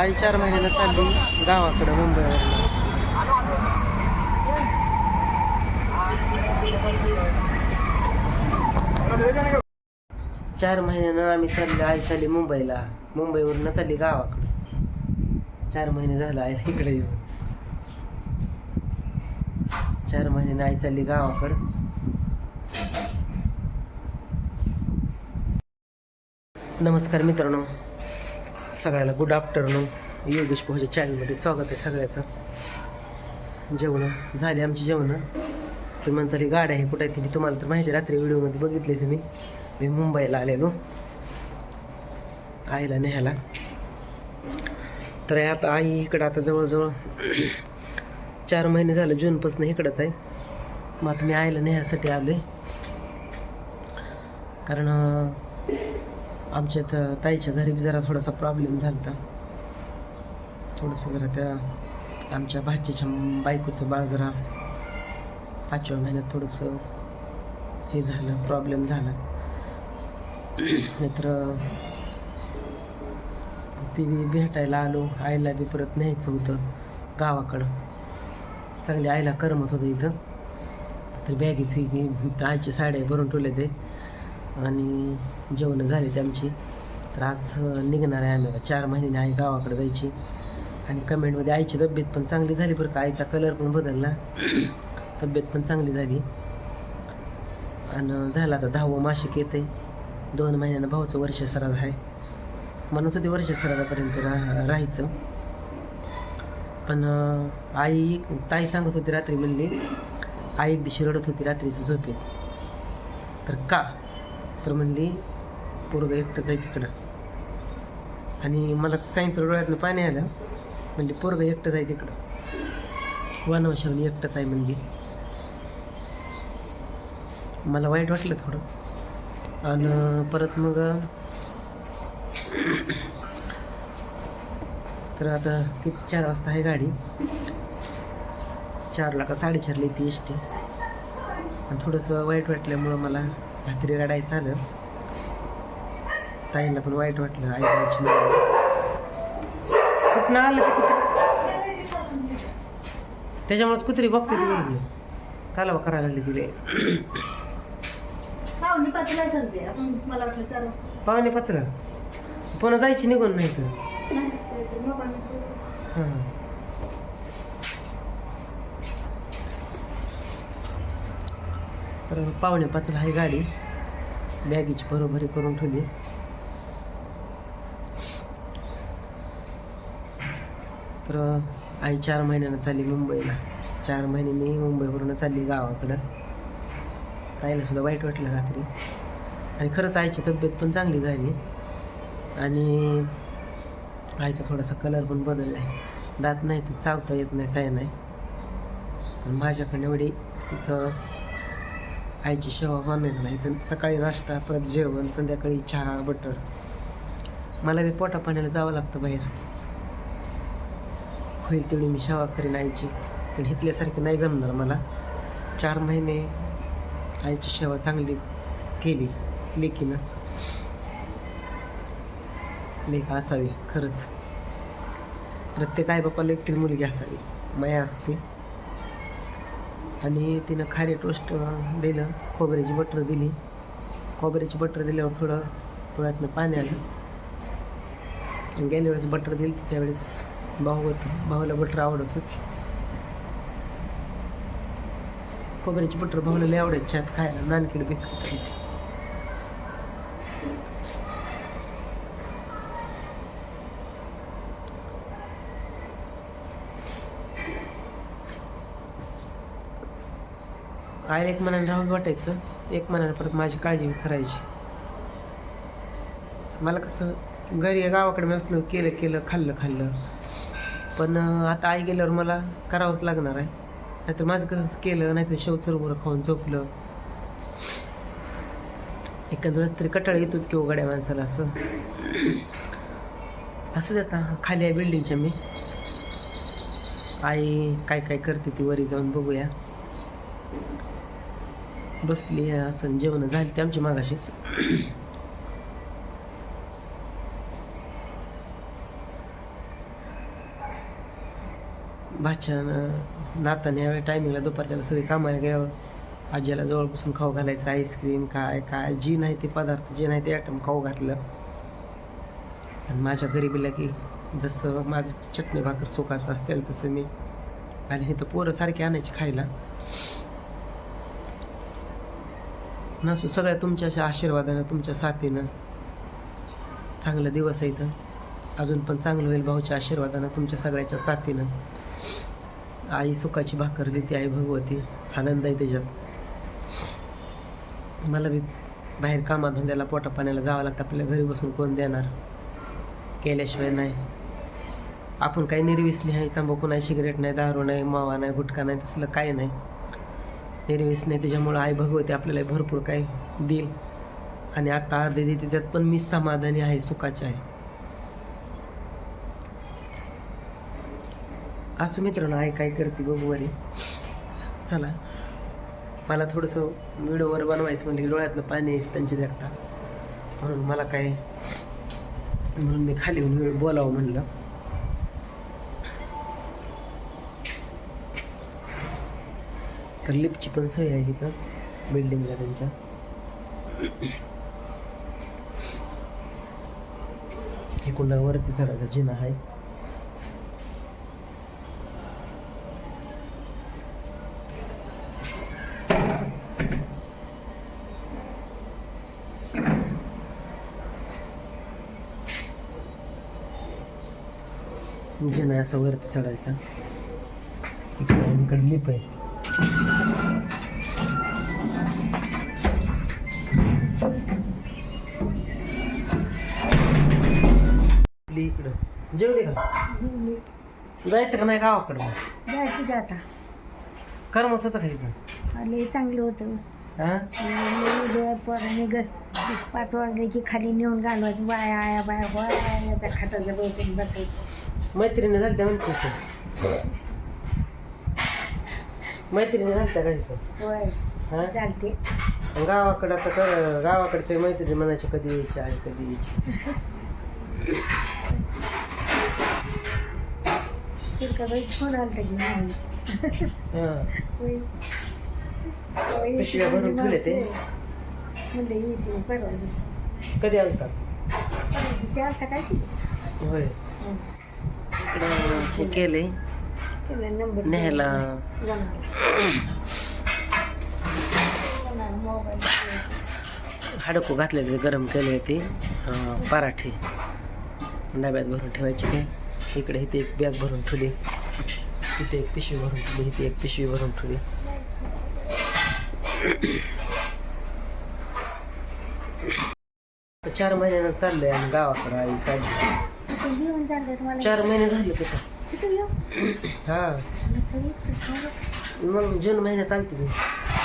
आई चार महिन्याला चालली गावाकडं मुंबईवर चार महिन्यानं आम्ही चालले आई चालली मुंबईला. मुंबईवरून चालली गावाकडं. चार महिने झालं आई इकडे येऊन. चार महिन्यानं आई चालली गावाकडं. नमस्कार मित्रांनो. सगळ्याला गुड आफ्टरनून योगेश पोहच्या चॅनलमध्ये स्वागत आहे सगळ्याचं. जेवणं झाली आमची जेवणं. तुम्ही म्हणसाली गाड्या आहे कुठे आहे ती? तुम्हाला तर माहिती आहे, रात्री व्हिडिओमध्ये बघितले तुम्ही. मी मुंबईला आलेलो. आईला न्यायला तर आता आई इकडं आता जवळजवळ चार महिने झालं जूनपासून इकडंच आहे. मग आता मी आईला न्यायसाठी आलो आहे कारण आमच्या इथं ताईच्या घरी बी जरा थोडासा प्रॉब्लेम झाला होता थोडंसं जरा त्या आमच्या भाचीच्या बायकोचं बाळ जरा पाचव्या महिन्यात थोडंसं हे झालं प्रॉब्लेम झाला. नाहीतर ती मी भेटायला आलो आईला बी परत न्यायचं होतं गावाकडं. चांगली आईला करमत होतं इथं. तर बॅगी फिगी आईच्या साड्या भरून ठेवले ते. आणि जेवणं झाली ते आमची. तर आज निघणार आहे आम्ही चार महिन्याने आई गावाकडे जायची. आणि कमेंटमध्ये आईची तब्येत पण चांगली झाली बरं का. आईचा कलर पण बदलला. तब्येत पण चांगली झाली. आणि झालं आता दहावं मासिक येते दोन महिन्यानं भाऊचं वर्ष सराद आहे. म्हणत होते वर्ष सरादापर्यंत रा राहायचं. पण आई ताई सांगत होती रात्री म्हणली आई एक दिवशी रडत होती रात्रीचं झोपेत. तर का? तर म्हणली पोरगं एकटंच आहे तिकडं. आणि मला सायंत्र सांगितलं डोळ्यातनं पाणी आलं. म्हणली पोरगं एकटंच आहे तिकडं. वनवशावली एकटंच आहे म्हणली. मला वाईट वाटलं थोडं. आणि परत मग तर आता ती चार वाजता आहे गाडी. चारला का साडेचारला येते एस टी. आणि थोडंसं वाईट वाटल्यामुळं मला रात्री रडायचं आलं ताईला पण वाईट वाटलं आई कुठनं आलं ते कुठं? त्याच्यामुळेच कुत्री बघते ती कालवा करायला लागली तिथे पाहुणे पाचला पुन्हा जायची निघून नाही तर? हां. तर पावणे पाचला आहे गाडी. बॅगेची बरोबरी करून ठेवली. तर आई चार महिन्यानं चालली मुंबईला. चार महिन्यांनी मुंबईवरून चालली गावाकडं. ताईला सुद्धा वाईट वाटलं रात्री. आणि खरंच आईची तब्येत पण चांगली झाली. आणि आईचा थोडासा कलर पण बदलला आहे दात नाही तर चावता येत नाही काय नाही. पण माझ्याकडे एवढी तिचं आईची सेवा होणार नाही तर सकाळी नाश्ता परत जेवण संध्याकाळी चहा बटर. मला बी पोटा पाण्याला जावं लागतं बाहेर. होईल तेवढी मी सेवा करेन आईची पण इथल्यासारखी नाही जमणार मला. चार महिने आईची सेवा चांगली केली लेकीनं. लेख असावी खरंच. प्रत्येक आई बापाला एकटी मुलगी असावी माया असते. आणि तिनं खारी टोस्ट दिलं. खोबऱ्याची बटर दिली. खोबऱ्याची बटर दिल्यावर थोडं डोळ्यातनं पाणी आलं. गेल्या वेळेस बटर दिली त्यावेळेस भाऊ होतं. भाऊला बटर आवडत होती. खोबऱ्याची बटर भाऊला लय आवडायची. आत खायला नानकीड बिस्किट होती. आईला एक मनाने राहून वाटायचं एक मनाने परत माझी काळजी करायची. मला कसं घरी गावाकडे मी असलो केलं केलं खाल्लं खाल्लं. पण आता आई गेल्यावर मला करावंच लागणार आहे. नाहीतर माझं कसं केलं नाहीतर शेव बरं खाऊन झोपलं. एखाद वेळेस तरी कटाळ येतोच की उघड्या माणसाला असं. असं आता खाली आहे बिल्डिंगच्या मी. आई काय काय करते ती वरी जाऊन बघूया. बसली आहे असं जेवण झाली ते आमची मागाशीच. भाच्यानं नाताने यावेळी टायमिंगला दुपारच्याला सगळी कामाला गेल्यावर आजीला जवळ बसून खाऊ घालायचं आईस्क्रीम काय काय जी नाही ते पदार्थ जे नाही ते आयटम खाऊ घातलं. आणि माझ्या गरिबीला की जसं माझं चटणी भाकर सुखाचं असतील तसं मी. आणि हे तर पोरं सारखी आणायची खायला. नसू सगळ्या तुमच्या अशा आशीर्वादानं तुमच्या साथीनं. चांगलं दिवस आहे इथं. अजून पण चांगलं होईल भाऊच्या आशीर्वादानं तुमच्या सगळ्याच्या साथीनं. आई सुखाची भाकर देते आई भगवती. आनंद आहे त्याच्यात. मला बी बाहेर कामाधंद्याला पोटा पाण्याला जावं लागतं. आपल्या घरी बसून कोण देणार? केल्याशिवाय नाही. आपण काही निर्विसनी आहे तंबाखू नाही सिगरेट नाही दारू नाही मावा नाही गुटखा नाही तसलं काही नाही. निर्विस नाही त्याच्यामुळं आई भगवती आपल्याला भरपूर काही देईल. आणि आता अर्धे देते त्यात पण मी समाधानी आहे सुखाचे आहे. असं मित्रांनो आई काय करते बघू बरे चला. मला थोडंसं व्हिडिओवर बनवायचं म्हणजे डोळ्यातनं पाणी यायचं त्यांची देखता म्हणून मला काय म्हणून मी खाली येऊन बोलावं म्हणलं. तर लिफ्टची पण सोय आहे इथं बिल्डिंगला त्यांच्या. इकडला वरती चढायचा जिना आहे. जिना आहे असं वरती चढायचा. इकडे आणि इकडे लिप आहे. इकडं. जेवली का? जायचं का नाही गावाकडं? जायचं की आता. करमत होतं का इथं? लई चांगलं होतं. हा? पोरांनी ग पाच वाजले की खाली नेऊन घालवायचं. बाया आया बाया बाया त्या खाटाच्या डोक्यात बसायचं. मैत्रिणी झालत्या म्हणते इथं. मैत्रिणी झालत्या का इथं? होय. हा? चालते गावाकडं आता कर गावाकडचे मैत्रिणी म्हणायचे कधी यायची आहे कधी यायची? शिरकाबाई फोन आलता की नाही? हा. होय. होय, पिशव्या भरून ठेवले ते? म्हणलं येते परवा दिवशी. कधी आलता? परवा दिवशी आलता काय? होय. हं. इकडं हे केलंय. नंबर न्यायला. मोबाईल हाडकू घातलेले गरम केले ते पराठे. डब्यात भरून ठेवायचे ते. इकडे इथे एक बॅग भरून ठेवली. इथे एक पिशवी भरून ठेवली. इथे एक पिशवी भरून ठेवली. चार महिन्यानं चाललंय आणि गावाकडं आई चालली. चार महिने झाले तिथं. हा. मग जून महिन्यात आलती ती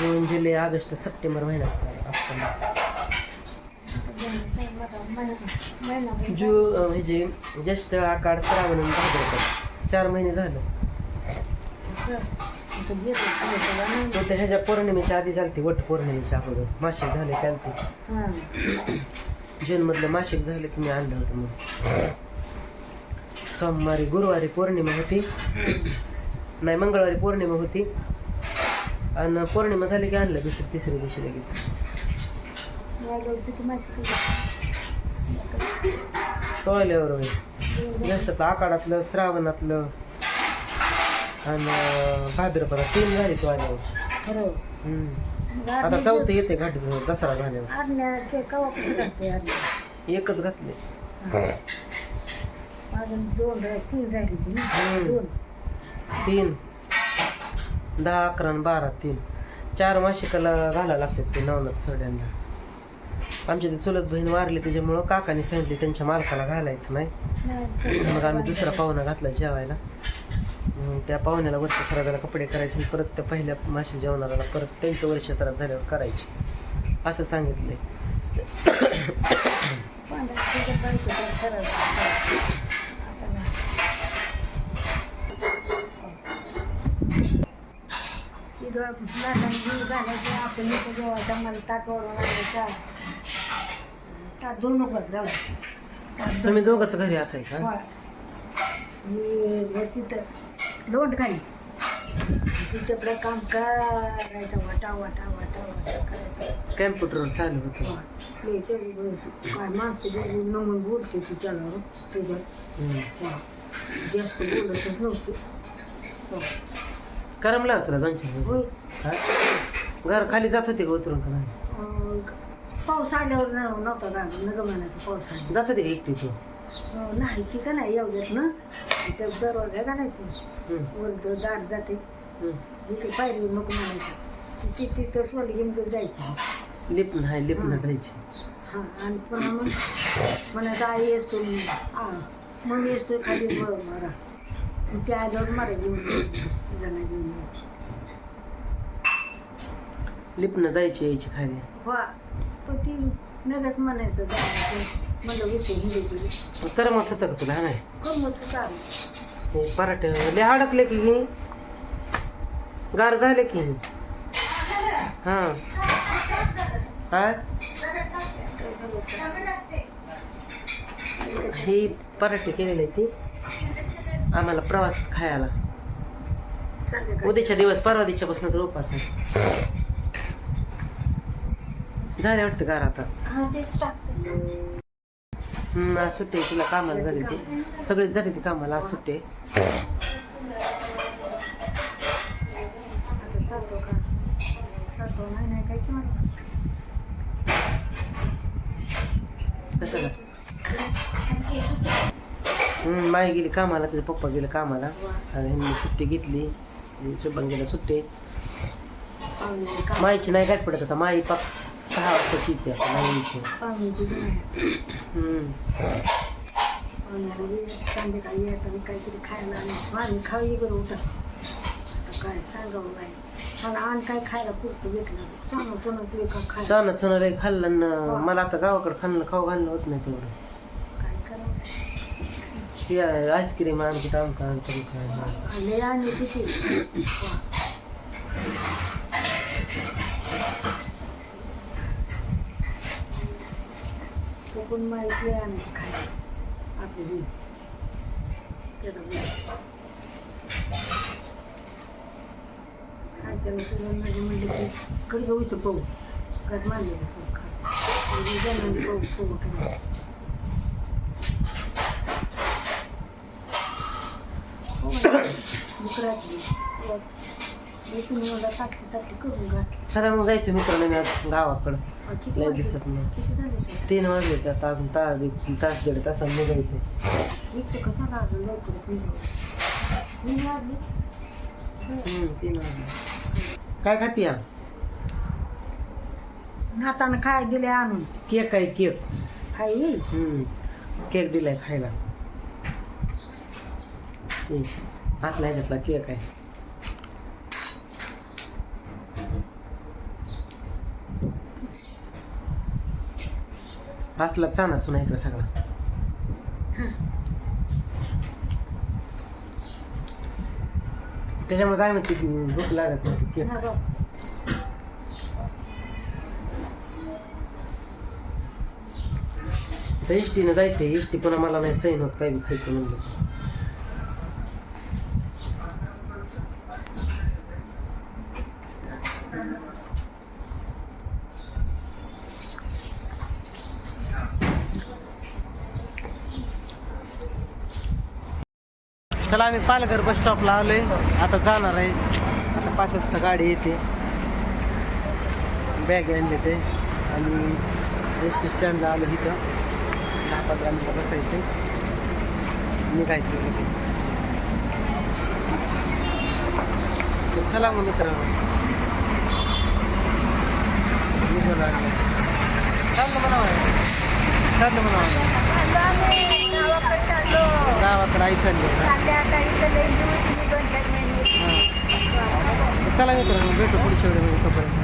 जून जुलै ऑगस्ट सप्टेंबर महिन्यात जू म्हणजे ज्येष्ठ आकाड श्रावण भाद्रपद. चार महिने झालं. तो ह्याच्या पौर्णिमेच्या आधी झालती वट पौर्णिमेच्या अगोदर. मासिक झाले चालते जून मधलं मासिक झाले तुम्ही आणलं होतं मग सोमवारी गुरुवारी पौर्णिमा होती. नाही मंगळवारी पौर्णिमा होती. आणि पौर्णिमा झाली की आणलं दुसरी तिसऱ्या दिवशी लगेच. तो आल्यावर. ज्येष्ठातलं आकाडातलं श्रावणातलं आणि भाद्रपदात तीन झाले तो आल्यावर हम्म. आता चौथं येते घाट दसरा झाल्यावर. एकच घातले. अजून दोन राह तीन राहिली ती ना. हम्म. दोन. तीन. दहा अकरा आणि बारा तीन. चार मासिकाला घालायला लागतात ते नवनाथ सोड्यांना. आमची ती चुलत बहीण वारली त्याच्यामुळं काकाने सांगितले त्यांच्या मालकाला घालायचं नाही. मग आम्ही दुसरा पाहुणा घातला जेवायला. मग त्या पाहुण्याला वर्ष सराजाला कपडे करायचे आणि परत त्या पहिल्या माशी जेवणाला परत त्यांचं वर्ष सरात झाल्यावर करायचे. असं बायकोचा घालायचे आपण इथं जेवायचा मला ताट ओढून आणायचा. ताट दोन नको जाऊ ताट दोन तुम्ही दोघंच घरी असायचं. मी तिथं लोंड खाली. तिथं काम करायचं वाटा वाटा वाटा वाटा करायचं. कॅम्प्युटरवर चालू होतं. ते काय माणसं जे नमून बोलते ती त्याला. हा. जास्त बोलतच नव्हते. हो. करमला तुला दोन चार? होय? घर खाली जात होते का उतरून का नाही? अं, पाऊस आल्यावर न- नव्हता ना नग म्हणायचं पाऊस आला. जात होते का एकटी तू? अं, नाही ती का नाही एवढ्यात ना. त्या दरवाजा का नाही ती? हम्म. वर दार जाते. हम्म. इथे पायरी नको म्हणायचं. ती तिथं सोली घेऊन जायची. लिप नाही लिप ना जायची हां आणि पुन्हा मग म्हणायचं आई येतो आ मग येतो खाली ब- मारा ते आल्यावर मारा घेऊन जणा घेऊन यायची लिप न जायची यायची खाली. वा पण ती नगच म्हणायचं जायचं. म्हणलं विषय हिंदी केली करमत होतं का तुला हा नाही? करमत चालू हे पराठे. लय अडकले की हे गार झाले की. हा. हा? ही पराठे केलेले ती. आम्हाला प्रवासात खायला. उद्याच्या दिवस परवा दिवच्या पासून तर उपास आहे. झाले वाटतं गार आता हा हम्म, आज सुट्टी तुला कामाला झाली ती. सगळेच झाले ती कामाला आज सुट्टी का? कशाला? हम्म, माई गेली कामाला तिचा पप्पा गेला कामाला. आणि ह्यांनी सुट्टी घेतली. शुभन गेला सुट्टी. पाहुणे माईची नाही गाठ पडत आता. माई पाच सहा वाजताची इथे आता माईची संध्याकाळी येताना काहीतरी खायला आणि पाणी खावी बरं होतं आता काय सांगावं नाही मला आण काय खायला पुरतं घेतलं पुन्हा तुला का खायला चाणं चणं लय खाल्लं मला आता गावाकडे खाल्लं खाऊ घालणं होत नाही तेवढं. ती आईस्क्रीम आणखी कुठं आमका आण तरी काय आणि किती तो पण माहिती आहे आणि खायला आपली ही. त्याला बोल. खायचं म्हणजे म्हणजे कधी जाऊ पाहू घरात मानलेलं सगळं खा म्हणजे जणांनी पाहू पाहू करायचं हो डुकराची इथून एवढा टाकली टाकली करून घातली चला मग जायचं मित्रांनो मी आज गावाकडं अहो, किती लय वाजले? दिसत नाही किती झाले ते? तीन वाजले तर अजून तास एक तास दीड तासात निघायचं इतकं कसं लागलं लवकरच निघालं. निघ लागली. हम्म, तीन वाजले काय खाती या नातानं काय दिले आणून केक आहे केक आई हम्म. केक दिलाय खायला हे, असला ह्याच्यातला केक आहे. असला चानाच ना इकडे सगळा. त्याच्यामुळे काय म्हणते भूक लागत नाही केक. इष्टीनं जायचंय इष्टी पण मला नाही सैन होत काय बी खायचं म्हणलं. चला आम्ही पालघर बस स्टॉपला आलोय. आता जाणार आहे. आता पाच वाजता गाडी येते. बॅग आणले ते. आणि एस टी स्टँडला आलो इथं. दहा पंधरा मिनटं बसायचं निघायचं लगेच. तर चला मग मित्र निघून चाललं म्हणावं. चाललं म्हणावं. गावाकडे आई चालली. हां. चला मित्रांनो भेटू पुढच्या वेळेस तोपर्यंत.